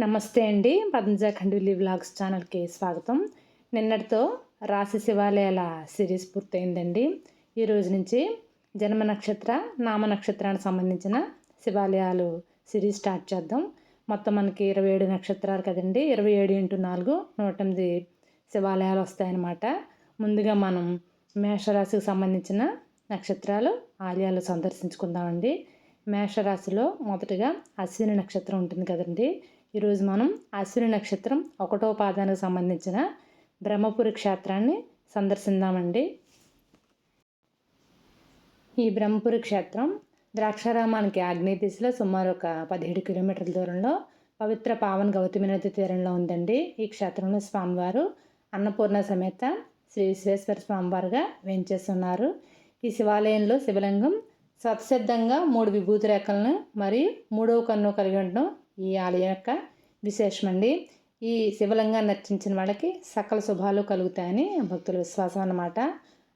నమస్తే అండి. పద్మజ ఖండిలి వ్లాగ్స్ ఛానల్కి స్వాగతం. నిన్నటితో రాశి శివాలయాల సిరీస్ పూర్తయిందండి. ఈ రోజు నుంచి జన్మ నక్షత్ర నామ నక్షత్రానికి సంబంధించిన శివాలయాలు సిరీస్ స్టార్ట్ చేద్దాం. మొత్తం మనకి ఇరవై ఏడు నక్షత్రాలు కదండి. ఇరవై ఏడు ఇంటూ నాలుగు నూట ఎనిమిది శివాలయాలు వస్తాయన్నమాట. ముందుగా మనం మేషరాశికి సంబంధించిన నక్షత్రాలు ఆలయాలు సందర్శించుకుందామండి. మేషరాశిలో మొదటగా అశ్విని నక్షత్రం ఉంటుంది కదండి. ఈరోజు మనం అశ్విని నక్షత్రం ఒకటో పాదానికి సంబంధించిన బ్రహ్మపురి క్షేత్రాన్ని సందర్శిందామండి. ఈ బ్రహ్మపురి క్షేత్రం ద్రాక్షారామానికి ఆగ్నేయ దిశలో సుమారు ఒక పదిహేడు కిలోమీటర్ల దూరంలో పవిత్ర పావన్ గౌతమి నది తీరంలో ఉందండి. ఈ క్షేత్రంలో స్వామివారు అన్నపూర్ణ సమేత శ్రీ విశ్వేశ్వర స్వామివారుగా వేంచేస్తున్నారు. ఈ శివాలయంలో శివలింగం స్వతసిద్ధంగా మూడు విభూతి రేఖలను మరియు మూడవ కన్ను కలిగి ఉండడం ఈ ఆలయం యొక్క విశేషమండి. ఈ శివలింగాన్ని నర్చించిన వాళ్ళకి సకల శుభాలు కలుగుతాయని భక్తుల విశ్వాసం అన్నమాట.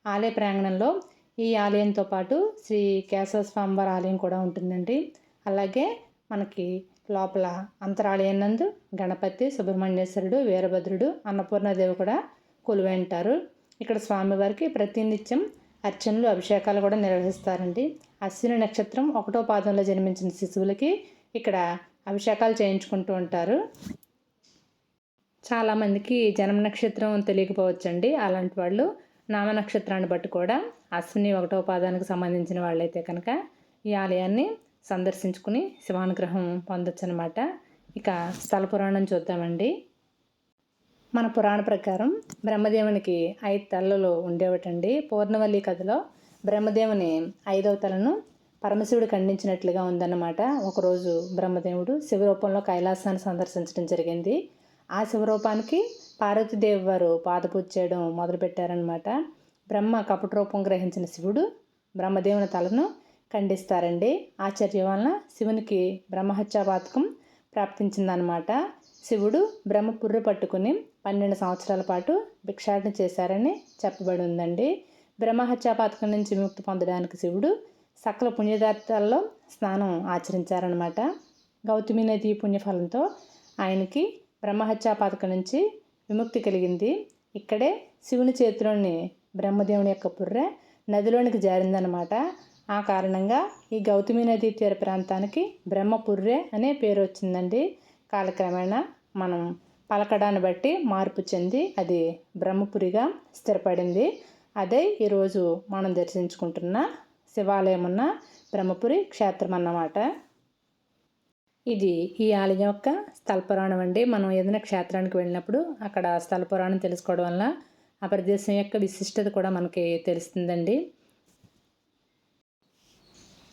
ఆలయ ప్రాంగణంలో ఈ ఆలయంతో పాటు శ్రీ కేశవ స్వామివారి ఆలయం కూడా ఉంటుందండి. అలాగే మనకి లోపల అంతరాలయం నందు గణపతి సుబ్రహ్మణ్యేశ్వరుడు వీరభద్రుడు అన్నపూర్ణదేవి కూడా కొలువై ఉంటారు. ఇక్కడ స్వామివారికి ప్రతినిత్యం అర్చనలు అభిషేకాలు కూడా నిర్వహిస్తారండి. అశ్విని నక్షత్రం ఒకటో పాదంలో జన్మించిన శిశువులకి ఇక్కడ అభిషేకాలు చేయించుకుంటూ ఉంటారు. చాలామందికి జన్మ నక్షత్రం తెలియకపోవచ్చండి. అలాంటి వాళ్ళు నామ నక్షత్రాన్ని బట్టి కూడా అశ్విని ఒకటో పాదానికి సంబంధించిన వాళ్ళైతే కనుక ఈ ఆలయాన్ని సందర్శించుకుని శివానుగ్రహం పొందొచ్చు అనమాట ఇక స్థల పురాణం చూద్దామండి. మన పురాణ ప్రకారం బ్రహ్మదేవునికి ఐదు తలలు ఉండేవటండి. పూర్ణవల్లి కథలో బ్రహ్మదేవుని ఐదవ తలను పరమశివుడు ఖండించినట్లుగా ఉందన్నమాట. ఒకరోజు బ్రహ్మదేవుడు శివరూపంలో కైలాసాన్ని సందర్శించడం జరిగింది. ఆ శివరూపానికి పార్వతీదేవి వారు పాదపూజ చేయడం మొదలుపెట్టారనమాట బ్రహ్మ కపట రూపం గ్రహించిన శివుడు బ్రహ్మదేవుని తలను ఖండిస్తారండి. ఆశ్చర్యం వలన శివునికి బ్రహ్మహత్యాపాతకం ప్రాప్తించిందనమాట శివుడు బ్రహ్మ పుర్రె పట్టుకుని పన్నెండు సంవత్సరాల పాటు భిక్షాటన చేశారని చెప్పబడి ఉందండి. బ్రహ్మహత్యాపాతకం నుంచి విముక్తి పొందడానికి శివుడు సకల పుణ్యదార్థాల్లో స్నానం ఆచరించారనమాట గౌతమి నది పుణ్యఫలంతో ఆయనకి బ్రహ్మహత్యా పథకం నుంచి విముక్తి కలిగింది. ఇక్కడే శివుని చేతిలోని బ్రహ్మదేవుని యొక్క పుర్రె నదిలోనికి జారిందనమాట ఆ కారణంగా ఈ గౌతమి నదీ తీర ప్రాంతానికి బ్రహ్మపుర్రె అనే పేరు వచ్చిందండి. కాలక్రమేణా మనం పలకడాన్ని బట్టి మార్పు చెంది అది బ్రహ్మపురిగా స్థిరపడింది. అదే ఈరోజు మనం దర్శించుకుంటున్న శివాలయం ఉన్న బ్రహ్మపురి క్షేత్రం అన్నమాట ఇది ఈ ఆలయం యొక్క స్థల పురాణం అండి. మనం ఏదైనా క్షేత్రానికి వెళ్ళినప్పుడు అక్కడ స్థల పురాణం తెలుసుకోవడం వల్ల ఆ ప్రదేశం యొక్క విశిష్టత కూడా మనకి తెలుస్తుందండి.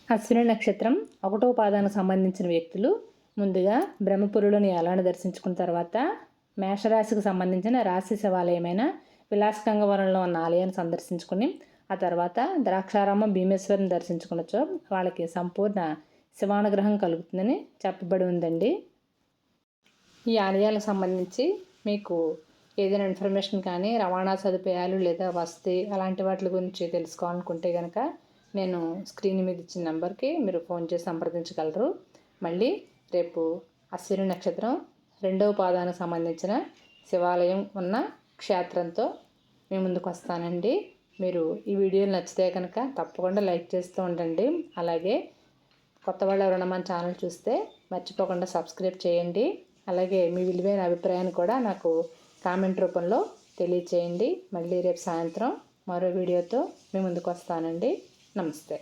అశ్విని నక్షత్రం ఒకటో పాదానికి సంబంధించిన వ్యక్తులు ముందుగా బ్రహ్మపురులను ఎలాను దర్శించుకున్న తర్వాత మేషరాశికి సంబంధించిన రాశి శివాలయమైన విలాసగంగవరంలో ఉన్న ఆలయాన్ని సందర్శించుకుని ఆ తర్వాత ద్రాక్షారామం భీమేశ్వరం దర్శించుకునొచ్చు వాళ్ళకి సంపూర్ణ శివానుగ్రహం కలుగుతుందని చెప్పబడి ఉందండి. ఈ ఆలయాలకు సంబంధించి మీకు ఏదైనా ఇన్ఫర్మేషన్ కానీ రవాణా సదుపాయాలు లేదా వసతి అలాంటి వాటి గురించి తెలుసుకోవాలనుకుంటే కనుక నేను స్క్రీన్ మీద ఇచ్చిన నెంబర్కి మీరు ఫోన్ చేసి సంప్రదించగలరు. మళ్ళీ రేపు అశ్విని నక్షత్రం రెండవ పాదానికి సంబంధించిన శివాలయం ఉన్న క్షేత్రంతో మీ ముందుకు వస్తానండి. మీరు ఈ వీడియో నచ్చితే కనుక తప్పకుండా లైక్ చేస్తూ ఉండండి. అలాగే కొత్త వాళ్ళు ఎవరైనా మన ఛానల్ చూస్తే మర్చిపోకుండా సబ్స్క్రైబ్ చేయండి. అలాగే మీ విలువైన అభిప్రాయాన్ని కూడా నాకు కామెంట్ రూపంలో తెలియచేయండి. మళ్ళీ రేపు సాయంత్రం మరో వీడియోతో మీ ముందుకు వస్తానండి. నమస్తే.